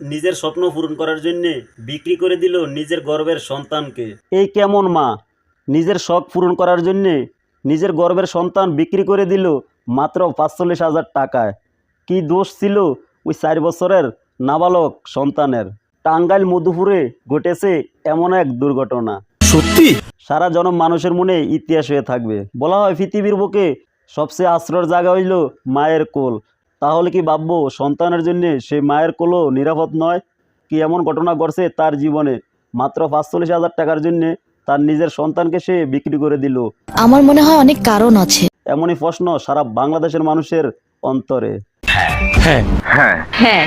নিজের স্বপ্ন পূরণ করার জন্য বিক্রি করে দিল নিজের গর্বের সন্তানকে। এই কেমন মা? নিজের শখ পূরণ করার জন্য নিজের গর্বের সন্তান বিক্রি করে দিল মাত্র পাঁচচল্লিশ হাজার টাকায়। কি দোষ ছিল ওই চার বছরের নাবালক সন্তানের? টাঙ্গাইল মধুপুরে ঘটেছে এমন এক দুর্ঘটনা। সত্যি? সারা জনম মানুষের মনে ইতিহাস হয়ে থাকবে। বলা হয় পৃথিবীর বুকে সবচেয়ে আশ্রয়ের জায়গা হইল মায়ের কোল। তাহলে কি ভাববো? সন্তানের জন্য সেই মায়ের কোলও নিরাপদ নয়? কি এমন ঘটনা ঘটছে তার জীবনে? মাত্র পাঁচচল্লিশ হাজার টাকার জন্য তার নিজের সন্তানকে সে বিক্রি করে দিল। আমার মনে হয় অনেক কারণ আছে। এমনই প্রশ্ন সারা বাংলাদেশের মানুষের অন্তরে। হ্যাঁ।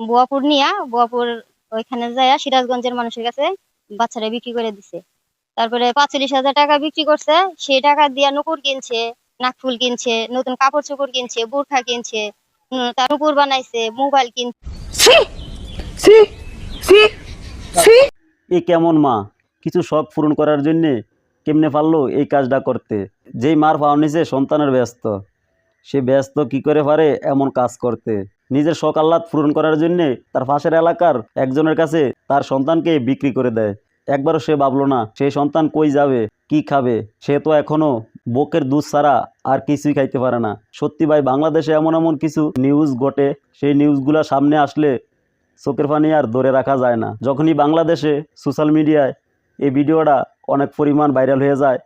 বুয়াপুর নিয়া বুয়াপুর ওইখানে যায় সিরাজগঞ্জের মানুষের কাছে বাচ্চারা বিক্রি করে দিছে। তারপরে পাঁচচল্লিশ হাজার টাকা বিক্রি করছে সেই টাকা দিয়া নুপুর কিনছে। নাকফুল কিনছে নতুন কাপড় চোপড় কিনছে বোরখা কিনছে তার নুপুর বানাইছে মোবাইল কিনছে এ কেমন মা? কিছু শখ পূরণ করার জন্যে কেমনে পারল এই কাজটা করতে? যেই মার নিচে সন্তানের ব্যস্ত। সে ব্যস্ত কি করে পারে এমন কাজ করতে? নিজের শখ আহ্লাদ পূরণ করার জন্যে তার পাশের এলাকার একজনের কাছে তার সন্তানকে বিক্রি করে দেয়। একবারও সে ভাবলো না সেই সন্তান কই যাবে কি খাবে? সে তো এখনও বকের দুধ ছাড়া আর কিছুই খাইতে পারে না। সত্যি ভাই, বাংলাদেশে এমন এমন কিছু নিউজ ঘটে, সেই নিউজগুলো সামনে আসলে চোখের পানি আর ধরে রাখা যায় না। যখনই বাংলাদেশে সোশ্যাল মিডিয়ায় এই ভিডিওটা অনেক পরিমাণ ভাইরাল হয়ে যায়,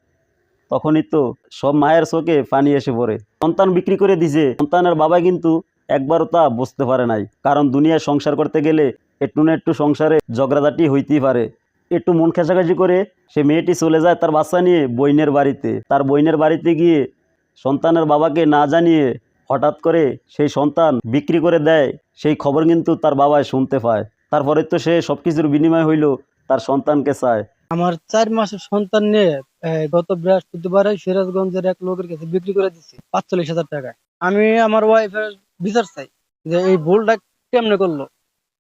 তখনই তো সব মায়ের চোখে পানি এসে পড়ে। সন্তান বিক্রি করে দিছে, সন্তানের বাবা কিন্তু একবারও তা বুঝতে পারে নাই। কারণ দুনিয়ায় সংসার করতে গেলে একটু না একটু সংসারে ঝগড়াঝাটি হইতেই পারে। একটু মন খেসাখাসি করে সে মেয়েটি চলে যায় তার বাচ্চা নিয়ে বইনের বাড়িতে। তার বইনের বাড়িতে গিয়ে সন্তানের বাবাকে না জানিয়ে হঠাৎ করে সেই সন্তান বিক্রি করে দেয়, সেই খবর কিন্তু তার বাবাই শুনতে পায়। তারপরে তো সে সব কিছুর বিনিময় হইল, তার সন্তানকে চায়। আমার চার মাসের সন্তান নিয়ে গত বৃহস্পতিবারে সিরাজগঞ্জের এক লোকের কাছে বিক্রি করে দিচ্ছি পাঁচচল্লিশ হাজার টাকায়। আমি আমার ওয়াইফের বিচার চাই যে এই ভুলটা কেমনে করল,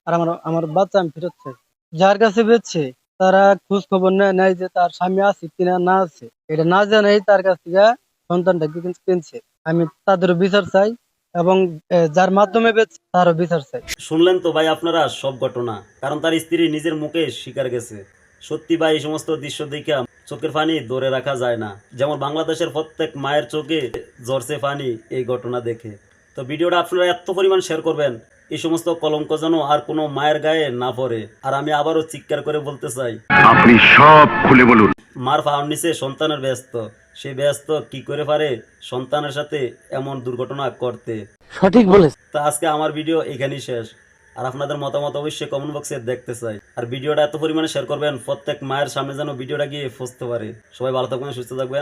আর আমার আমার বাচ্চা আমি ফেরত চাই। যার কাছে বেচছে তারা খোঁজ খবর নেয় যে তার স্বামী আছে কিনা, না আছে। এটা না জানাই তার কাছ থেকে সন্তানটা কিন- কিনছে। আমি তাদের বিচার চাই এবং যার মাধ্যমে তারও বিচার চাই। শুনলেন তো ভাই আপনারা সব ঘটনা, কারণ তার স্ত্রী নিজের মুখে স্বীকার গেছে। সত্যি ভাই, এই সমস্ত দৃশ্য দেখে চোখের পানি ধরে রাখা যায় না। যেমন বাংলাদেশের প্রত্যেক মায়ের চোখে জ্বরছে পানি এই ঘটনা দেখে। তো ভিডিওটা আপনারা এত পরিমাণ শেয়ার করবেন এই সমস্ত কলঙ্ক যেন আর কোনো মায়ের গায়ে না পড়ে। আর আমি আবারও চিৎকার করে বলতে চাই আপনি সব খুলে বলুন। মার পাওয়ার নিচে সন্তানের ব্যস্ত। সে ব্যস্ত কি করে পারে সন্তানের সাথে এমন দুর্ঘটনা করতে? সঠিক বলেছে। তো আজকে আমার ভিডিও এখানেই শেষ। আর আপনাদের মতামত অবশ্যই কমেন্ট বক্সে দেখতে চাই। আর ভিডিওটা এত পরিমাণে শেয়ার করবেন প্রত্যেক মায়ের সামনে যেন ভিডিওটা গিয়ে ফসতে পারে। সবাই ভালো থাকবেন সুস্থ থাকবেন।